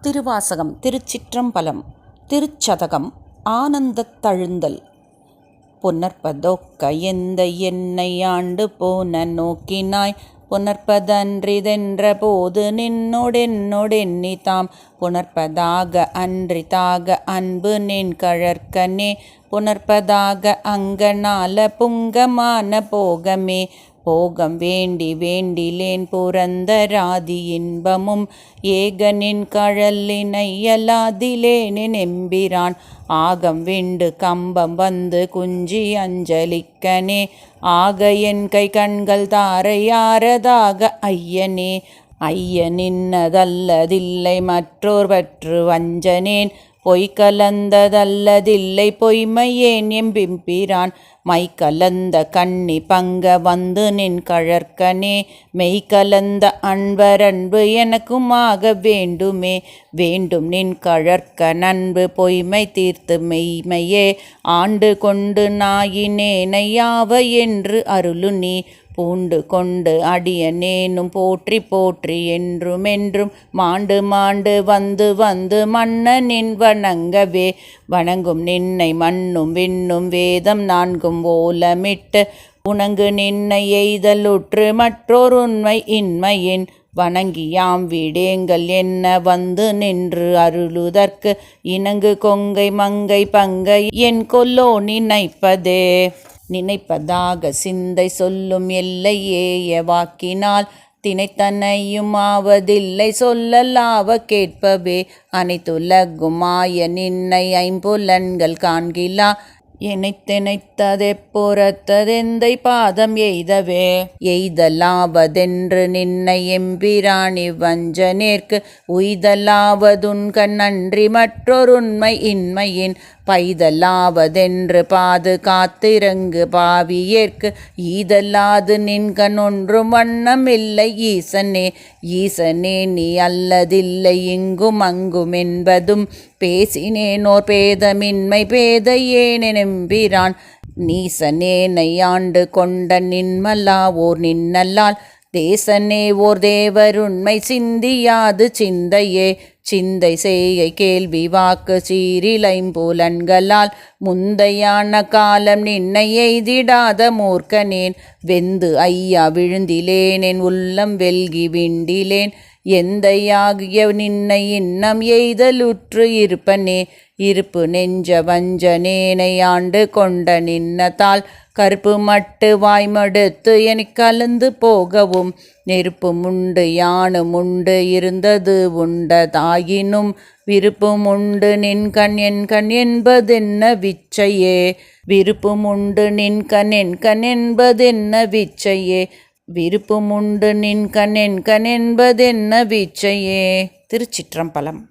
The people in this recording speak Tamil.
திருவாசகம் திருச்சிற்றம்பலம் திருச்சதகம் ஆனந்தத் தழுந்தல். புனர்பதொக்க எந்த என்னை ஆண்டு போன நோக்கினாய்? புனர்பதன்றிதென்ற போது நின்னொடென்னொடெண்ணி தாம்? புனர்பதாக அன்றிதாக அன்பு நின் கழற்கனே? புனர்பதாக அங்கனால புங்கமான போகமே? போகம் வேண்டி வேண்டிலேன் புரந்தராதி இன்பமும் ஏகனின் கழலினையலாதிலேனின் எம்பிரான். ஆகம் விண்டு கம்பம் வந்து குஞ்சி அஞ்சலிக்கனே ஆக என் கை கண்கள் தாரையாரதாக ஐயனே. ஐயனின்னதல்லதில்லை மற்றோர் பற்று வஞ்சனேன். பொய் கலந்ததல்லதில்லை பொய்மையேன் எம்பிம்பிரான்? மை கலந்த கண்ணி பங்க வந்து நின் கழற்கனே மெய் கலந்த அன்பரன்பு எனக்குமாக வேண்டுமே. வேண்டும் நின் கழற்க நன்பு பொய்மை தீர்த்து மெய்மையே. ஆண்டு கொண்டு நாயினேனையாவ என்று அருளு நீ. பூண்டு கொண்டு அடிய நேனும் போற்றி போற்றி என்றுமென்றும் மாண்டு மாண்டு வந்து வந்து மன்னனின் வணங்கவே. வணங்கும் நின்னை மண்ணும் விண்ணும் வேதம் நான்கும் ஓலமிட்டு உணங்கு நின்னை எய்தலுற்று மற்றோர் உண்மை இன்மையின். வணங்கியாம் விடேங்கள் என்ன வந்து நின்று அருளுதற்கு இணங்கு கொங்கை மங்கை பங்கை என் கொல்லோ நினைப்பதே. நினைப்பதாக சிந்தை சொல்லும் எல்லையேய வாக்கினால் தினைத்தனையும் ஆவதில்லை சொல்லலாவ கேட்பவே. அனைத்துலகுமாய நின்னை ஐம்புலன்கள் காண்கிலா. எனைத்தெனைத்ததெப்புறத்ததெந்தை பாதம் எய்தவே. எய்தலாவதென்று நின்னை எம்பிராணி வஞ்சனேற்கு உய்தலாவதுன்கண் நன்றி மற்றொருண்மை இன்மையின் பைதலாவதென்று பாது காத்திறங்கு பாவியேற்கு ஈதல்லாது நின்கண் ஒன்றும் வண்ணம் இல்லை ஈசனே. ஈசனே நீ அல்லதில்லை இங்கும் அங்கும் என்பதும். பேசினேனோர் பேதமின்மை பேதையேனெம்பிரான் நீசனேனை ஆண்டு கொண்ட நின்மல்லா ஓர் நின்னல்லால். தேசனே ஓர் தேவருண்மை சிந்தியாது சிந்தையே. சிந்தை செய்கை கேள்வி வாக்கு சீரிலைம்புலன்களால் முந்தையான காலம் நின்னை எய்திடாத மூர்க்கனேன். வெந்து ஐயா விழுந்திலேன் என் உள்ளம் வெல்கி விண்டிலேன். எந்தையாகிய நின்னை இன்னம் எய்தலுற்று இருப்பனே இருப்பு நெஞ்ச வஞ்சனேனை ஆண்டு கொண்ட நின்னதால் கருப்பு மட்டு வாய்மடுத்து என கலந்து போகவும் நெருப்பும் உண்டு யானும் உண்டு இருந்தது உண்டதாயினும் விருப்பும் உண்டு நின் கண் என் கண் என்பதென்ன விச்சையே? விருப்பும் உண்டு நின் கண் என் கண் என்பதென்ன விச்சையே? விருப்பமுண்டு நின் கண் என்பதென்ன வீச்சையே? திருச்சிற்றம்பலம்.